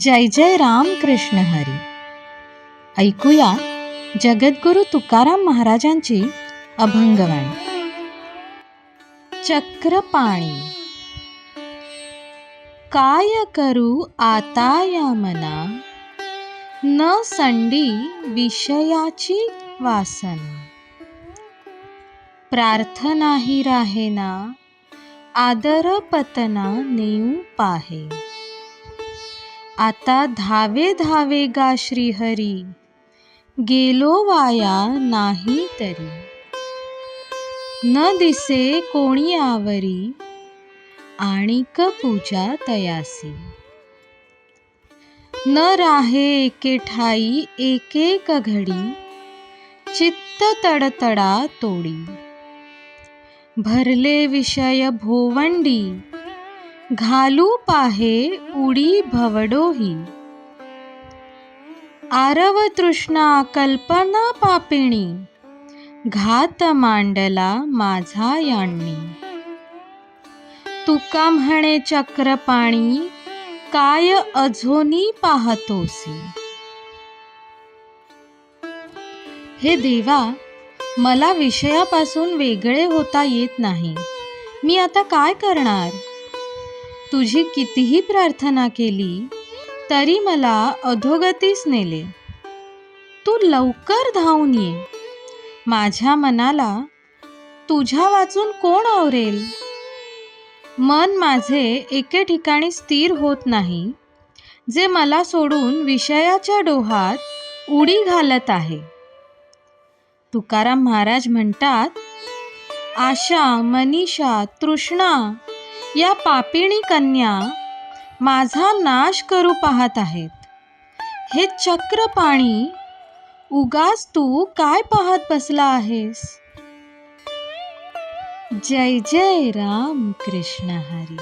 जय जय राम कृष्ण हरी. ऐकूया जगद्गुरु तुकाराम महाराजांची अभंगवाणी चक्रपाणी. काय करू आता या मना? न संडी विषयाची वासना. प्रार्थनाही राहेना आदर पतना नेऊ पाहे. आता धावे धावे गा श्रीहरी. गेलो वाया नाही तरी. न दिसे कोणी आवरी. आणिक पूजा तयासी. न राहे एके ठाई एकेक घडी. चित्त तडतडा तोडी. भरले विषय भोवंडी. घालू पाहे उडी भवडोही. आरव तृष्णा कल्पना पापिणी घात मांडला माझा यांनी. तुका म्हणे चक्रपाणी काय अजोनी पाहतोसी. हे देवा मला विषयापासून वेगळे होता येत नाही. मी आता काय करणार? तुझी कितीही प्रार्थना केली तरी मला अधोगतीस नेले. तू लवकर धावून ये. माझ्या मनाला तुझ्या वाचून कोण आवरेल? मन माझे एके ठिकाणी स्थिर होत नाही जे मला सोडून विषयाच्या डोहात उडी घालत आहे. तुकाराम महाराज म्हणतात आशा मनीषा तृष्णा या पापिणी कन्या माझा नाश करू पाहत आहेत. हे चक्र पाणी उगाच तू काय पाहत बसला आहेस? जय जय राम कृष्ण हरी.